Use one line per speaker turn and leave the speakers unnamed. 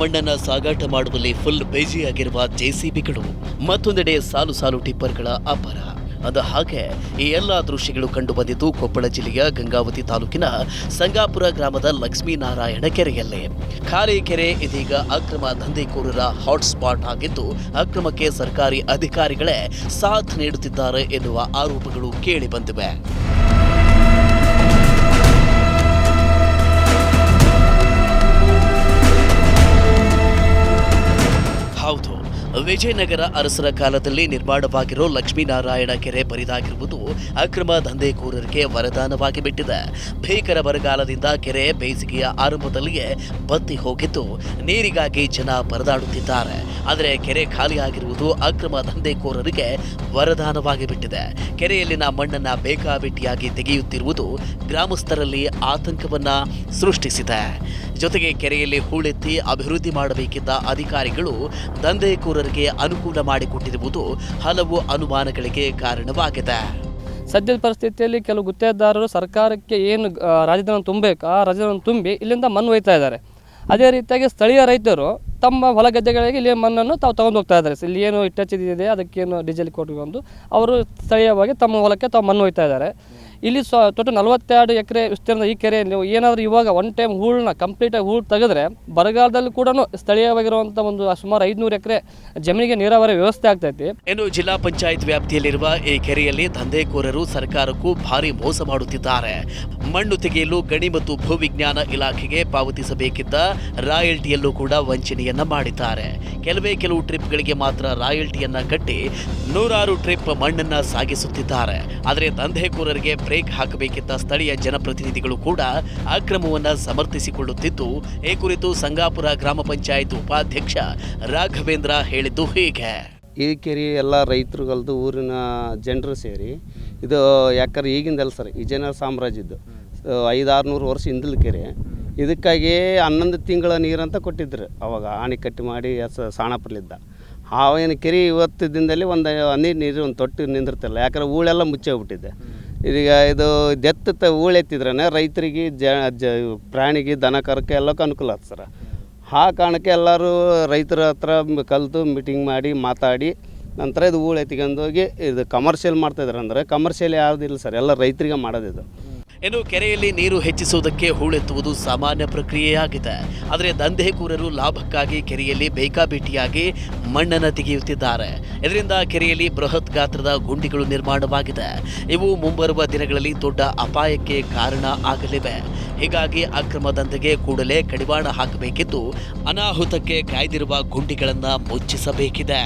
ಮಣ್ಣನ್ನ ಸಾಗಾಟ ಮಾಡುವಲ್ಲಿ ಫುಲ್ ಬೇಜಿಯಾಗಿರುವ ಜೆಸಿಬಿಗಳು ಮತ್ತೊಂದೆಡೆ ಸಾಲು ಸಾಲು ಟಿಪ್ಪರ್ಗಳ ಅಪರ. ಅದ ಹಾಗೆ ಈ ಎಲ್ಲ ದೃಶ್ಯಗಳು ಕಂಡು ಬಂದಿದ್ದು ಕೊಪ್ಪಳ ಜಿಲ್ಲೆಯ ಗಂಗಾವತಿ ತಾಲೂಕಿನ ಸಂಗಾಪುರ ಗ್ರಾಮದ ಲಕ್ಷ್ಮೀನಾರಾಯಣ ಕೆರೆಯಲ್ಲಿ. ಖಾಲಿ ಕೆರೆ ಇದೀಗ ಅಕ್ರಮ ದಂಧೆಕೋರರ ಹಾಟ್ಸ್ಪಾಟ್ ಆಗಿದ್ದು ಅಕ್ರಮಕ್ಕೆ ಸರ್ಕಾರಿ ಅಧಿಕಾರಿಗಳೇ ಸಾಥ್ ನೀಡುತ್ತಿದ್ದಾರೆ ಎನ್ನುವ ಆರೋಪಗಳು ಕೇಳಿ ವಿಜಯನಗರ ಅರಸರ ಕಾಲದಲ್ಲಿ ನಿರ್ಮಾಣವಾಗಿರೋ ಲಕ್ಷ್ಮೀನಾರಾಯಣ ಕೆರೆ ಬರಿದಾಗಿರುವುದು ಅಕ್ರಮ ದಂಧೆಕೋರರಿಗೆ ವರದಾನವಾಗಿ ಬಿಟ್ಟಿದೆ. ಭೀಕರ ಬರಗಾಲದಿಂದ ಕೆರೆ ಬೇಸಿಗೆಯ ಆರಂಭದಲ್ಲಿಯೇ ಬತ್ತಿ ಹೋಗಿದ್ದು, ನೀರಿಗಾಗಿ ಜನ ಪರದಾಡುತ್ತಿದ್ದಾರೆ. ಆದರೆ ಕೆರೆ ಖಾಲಿಯಾಗಿರುವುದು ಅಕ್ರಮ ದಂಧೆಕೋರರಿಗೆ ವರದಾನವಾಗಿ ಬಿಟ್ಟಿದೆ. ಕೆರೆಯಲ್ಲಿನ ಮಣ್ಣನ್ನು ಬೇಕಾಬಿಟ್ಟಿಯಾಗಿ ತೆಗೆಯುತ್ತಿರುವುದು ಗ್ರಾಮಸ್ಥರಲ್ಲಿ ಆತಂಕವನ್ನು ಸೃಷ್ಟಿಸಿದೆ. ಜೊತೆಗೆ ಕೆರೆಯಲ್ಲಿ ಹೂಳೆತ್ತಿ ಅಭಿವೃದ್ಧಿ ಮಾಡಬೇಕಿದ್ದ ಅಧಿಕಾರಿಗಳು ದಂಧೆಕೋರರಿಗೆ ಅನುಕೂಲ ಮಾಡಿಕೊಟ್ಟಿರುವುದು ಹಲವು ಅನುಮಾನಗಳಿಗೆ ಕಾರಣವಾಗಿದೆ.
ಸದ್ಯದ ಪರಿಸ್ಥಿತಿಯಲ್ಲಿ ಕೆಲವು ಗುತ್ತೇದಾರರು ಸರ್ಕಾರಕ್ಕೆ ಏನು ರಾಜಧನ ತುಂಬಬೇಕು ಆ ತುಂಬಿ ಇಲ್ಲಿಂದ ಮಣ್ಣು ಒಯ್ತಾ ಇದ್ದಾರೆ. ಅದೇ ರೀತಿಯಾಗಿ ಸ್ಥಳೀಯ ರೈತರು ತಮ್ಮ ಹೊಲ ಗದ್ದೆಗಳಿಗೆ ಇಲ್ಲಿ ಮಣ್ಣನ್ನು ತಾವು ತಗೊಂಡು ಹೋಗ್ತಾ ಇದ್ದಾರೆ. ಇಲ್ಲಿ ಏನು ಇಟ್ಟಚ್ಚಿದೆ ಅದಕ್ಕೇನು ಡೀಸೆಲ್ ಕೊಟ್ಕೊಂಡು ಅವರು ಸ್ಥಳೀಯವಾಗಿ ತಮ್ಮ ಹೊಲಕ್ಕೆ ತಾವು ಮಣ್ಣು ಒಯ್ತಾ ಇದ್ದಾರೆ. ಇಲ್ಲಿ ಸೊ ಟೋಟಲ್ ನಲವತ್ತೆರಡು ಎಕರೆ ವಿಸ್ತೀರ್ಣದ ಈ ಕೆರೆ ನೀವು ಏನಾದರೂ ಇವಾಗ ಒನ್ ಟೈಮ್ ಹೂಳನ್ನ ಕಂಪ್ಲೀಟಾಗಿ ಹೂಳು ತೆಗೆದ್ರೆ ಬರಗಾಲದಲ್ಲಿ ಕೂಡ ಸ್ಥಳೀಯವಾಗಿರುವಂಥ ಒಂದು ಸುಮಾರು ಐದುನೂರು ಎಕರೆ ಜಮೀನಿಗೆ ನೀರಾವರಿ ವ್ಯವಸ್ಥೆ ಆಗ್ತೈತಿ.
ಇನ್ನು ಜಿಲ್ಲಾ ಪಂಚಾಯತ್ ವ್ಯಾಪ್ತಿಯಲ್ಲಿರುವ ಈ ಕೆರೆಯಲ್ಲಿ ದಂಧೆಕೋರರು ಸರ್ಕಾರಕ್ಕೂ ಭಾರಿ ಮೋಸ ಮಾಡುತ್ತಿದ್ದಾರೆ. ಮಣ್ಣು ತೆಗೆಯಲು ಗಣಿ ಮತ್ತು ಭೂವಿಜ್ಞಾನ ಇಲಾಖೆಗೆ ಪಾವತಿಸಬೇಕಿದ್ದ ರಾಯಲ್ಟಿಯಲ್ಲೂ ಕೂಡ ವಂಚನೆಯನ್ನ ಮಾಡಿದ್ದಾರೆ. ಕೆಲವೇ ಕೆಲವು ಟ್ರಿಪ್ಗಳಿಗೆ ಮಾತ್ರ ರಾಯಲ್ಟಿಯನ್ನ ಕಟ್ಟಿ ನೂರಾರು ಟ್ರಿಪ್ ಮಣ್ಣನ್ನ ಸಾಗಿಸುತ್ತಿದ್ದಾರೆ. ಆದರೆ ದಂಧೆಕೋರರಿಗೆ ಬ್ರೇಕ್ ಹಾಕಬೇಕಿದ್ದ ಸ್ಥಳೀಯ ಜನಪ್ರತಿನಿಧಿಗಳು ಕೂಡ ಅಕ್ರಮವನ್ನು ಸಮರ್ಥಿಸಿಕೊಳ್ಳುತ್ತಿದ್ದು, ಈ ಕುರಿತು ಸಂಗಾಪುರ ಗ್ರಾಮ ಪಂಚಾಯತ್ ಉಪಾಧ್ಯಕ್ಷ ರಾಘವೇಂದ್ರ ಹೇಳಿದ್ದು ಹೀಗೆ.
ಈ ಕೆರೆ ಎಲ್ಲ ರೈತರುಗಳ್ದು ಊರಿನ ಜನರು ಸೇರಿ, ಇದು ಯಾಕಂದ್ರೆ ಈಗಿಂದಲ್ಲ ಸರ್ ವಿಜಯನಗರ ಸಾಮ್ರಾಜ್ಯದ್ದು. ಐದು ಆರುನೂರು ವರ್ಷ ಹಿಂದಲ ಕೆರೆ. ಇದಕ್ಕಾಗಿ ಹನ್ನೊಂದು ತಿಂಗಳ ನೀರಂತ ಕೊಟ್ಟಿದ್ರು. ಅವಾಗ ಆಣೆಕಟ್ಟು ಮಾಡಿ ಸ ಸಾಣಪ್ಪಲಿದ್ದ ಆವೇನು ಕೆರೆ ಇವತ್ತು ದಿನದಲ್ಲಿ ಒಂದು ಹನಿ ನೀರು ಒಂದು ತೊಟ್ಟು ನಿಂದಿರ್ತಿಲ್ಲ. ಯಾಕಂದ್ರೆ ಹೂಳೆಲ್ಲ ಮುಚ್ಚೋಗ್ಬಿಟ್ಟಿದೆ ಇದೀಗ ಇದು ದೆತ್ತ ತ ಹೂಳೆತ್ತಿದ್ರೇ ರೈತರಿಗೆ ಜ ಜ, ಪ್ರಾಣಿಗೆ ದನ ಕರಕ್ಕೆ ಎಲ್ಲಕ್ಕೂ ಅನುಕೂಲ ಆಗ್ತದೆ ಸರ. ಆ ಕಾರಣಕ್ಕೆ ಎಲ್ಲರೂ ರೈತರ ಹತ್ರ ಕಲಿತು ಮೀಟಿಂಗ್ ಮಾಡಿ ಮಾತಾಡಿ ನಂತರ ಇದು ಹೂಳು ಎತ್ಕೊಂಡೋಗಿ ಇದು ಕಮರ್ಷಿಯಲ್ ಮಾಡ್ತಾಯಿದ್ದಾರೆ ಅಂದರೆ ಕಮರ್ಷಿಯಲ್ ಯಾವುದಿಲ್ಲ ಸರ್. ಎಲ್ಲ ರೈತರಿಗೆ ಮಾಡೋದಿದು.
ಇನ್ನು ಕೆರೆಯಲ್ಲಿ ನೀರು ಹೆಚ್ಚಿಸುವುದಕ್ಕೆ ಹೂಳೆತ್ತುವುದು ಸಾಮಾನ್ಯ ಪ್ರಕ್ರಿಯೆಯಾಗಿದೆ. ಆದರೆ ದಂಧೆಕೂರರು ಲಾಭಕ್ಕಾಗಿ ಕೆರೆಯಲ್ಲಿ ಬೇಕಾಬೇಟಿಯಾಗಿ ಮಣ್ಣನ್ನು ತೆಗೆಯುತ್ತಿದ್ದಾರೆ. ಇದರಿಂದ ಕೆರೆಯಲ್ಲಿ ಬೃಹತ್ ಗಾತ್ರದ ಗುಂಡಿಗಳು ನಿರ್ಮಾಣವಾಗಿದೆ. ಇವು ಮುಂಬರುವ ದಿನಗಳಲ್ಲಿ ದೊಡ್ಡ ಅಪಾಯಕ್ಕೆ ಕಾರಣ ಆಗಲಿವೆ. ಹೀಗಾಗಿ ಅಕ್ರಮ ದಂಧೆಗೆ ಕೂಡಲೇ ಕಡಿವಾಣ ಹಾಕಬೇಕಿದ್ದು ಅನಾಹುತಕ್ಕೆ ಕಾಯ್ದಿರುವ ಗುಂಡಿಗಳನ್ನು ಮುಚ್ಚಿಸಬೇಕಿದೆ.